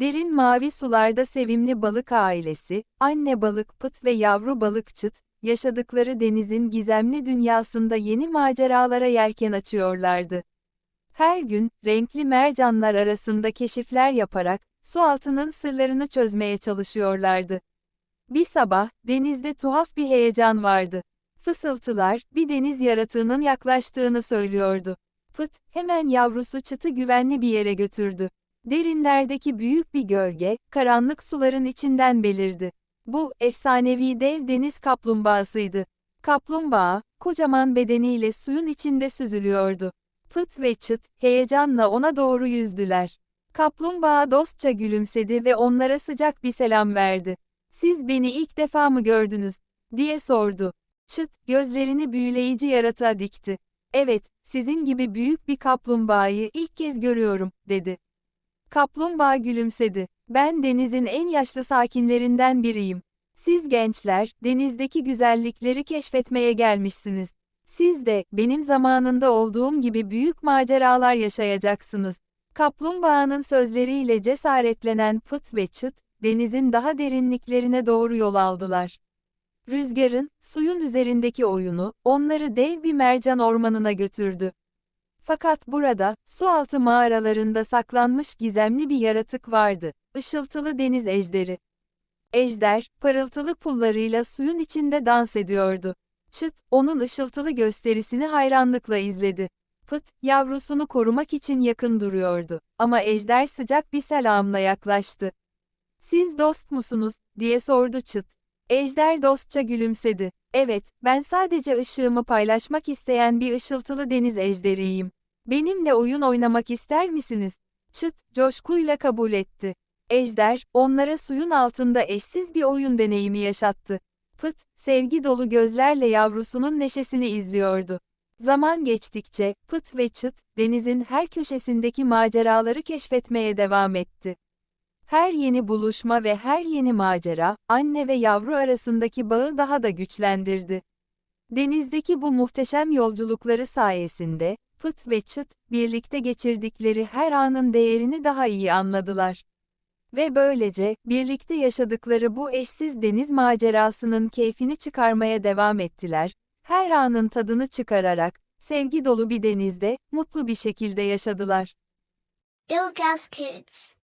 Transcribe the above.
Derin mavi sularda sevimli balık ailesi, anne balık pıt ve yavru balık çıt, yaşadıkları denizin gizemli dünyasında yeni maceralara yelken açıyorlardı. Her gün, renkli mercanlar arasında keşifler yaparak, su altının sırlarını çözmeye çalışıyorlardı. Bir sabah, denizde tuhaf bir heyecan vardı. Fısıltılar, bir deniz yaratığının yaklaştığını söylüyordu. Pıt, hemen yavrusu çıtı güvenli bir yere götürdü. Derinlerdeki büyük bir gölge, karanlık suların içinden belirdi. Bu, efsanevi dev deniz kaplumbağasıydı. Kaplumbağa, kocaman bedeniyle suyun içinde süzülüyordu. Pıt ve çıt, heyecanla ona doğru yüzdüler. Kaplumbağa dostça gülümsedi ve onlara sıcak bir selam verdi. Siz beni ilk defa mı gördünüz? diye sordu. Çıt, gözlerini büyüleyici yaratığa dikti. Evet, sizin gibi büyük bir kaplumbağayı ilk kez görüyorum, dedi. Kaplumbağa gülümsedi. Ben denizin en yaşlı sakinlerinden biriyim. Siz gençler, denizdeki güzellikleri keşfetmeye gelmişsiniz. Siz de, benim zamanında olduğum gibi büyük maceralar yaşayacaksınız. Kaplumbağanın sözleriyle cesaretlenen Pıt ve Çıt, denizin daha derinliklerine doğru yol aldılar. Rüzgarın, suyun üzerindeki oyunu, onları dev bir mercan ormanına götürdü. Fakat burada, su altı mağaralarında saklanmış gizemli bir yaratık vardı, ışıltılı deniz ejderi. Ejder, parıltılı pullarıyla suyun içinde dans ediyordu. Çıt, onun ışıltılı gösterisini hayranlıkla izledi. Pıt, yavrusunu korumak için yakın duruyordu. Ama ejder sıcak bir selamla yaklaştı. Siz dost musunuz, diye sordu Çıt. Ejder dostça gülümsedi. Evet, ben sadece ışığımı paylaşmak isteyen bir ışıltılı deniz ejderiyim. Benimle oyun oynamak ister misiniz? Çıt, coşkuyla kabul etti. Ejder, onlara suyun altında eşsiz bir oyun deneyimi yaşattı. Pıt, sevgi dolu gözlerle yavrusunun neşesini izliyordu. Zaman geçtikçe, Pıt ve Çıt, denizin her köşesindeki maceraları keşfetmeye devam etti. Her yeni buluşma ve her yeni macera, anne ve yavru arasındaki bağı daha da güçlendirdi. Denizdeki bu muhteşem yolculukları sayesinde, Pıt ve Çıt, birlikte geçirdikleri her anın değerini daha iyi anladılar. Ve böylece, birlikte yaşadıkları bu eşsiz deniz macerasının keyfini çıkarmaya devam ettiler, her anın tadını çıkararak, sevgi dolu bir denizde, mutlu bir şekilde yaşadılar. Ilgas Kids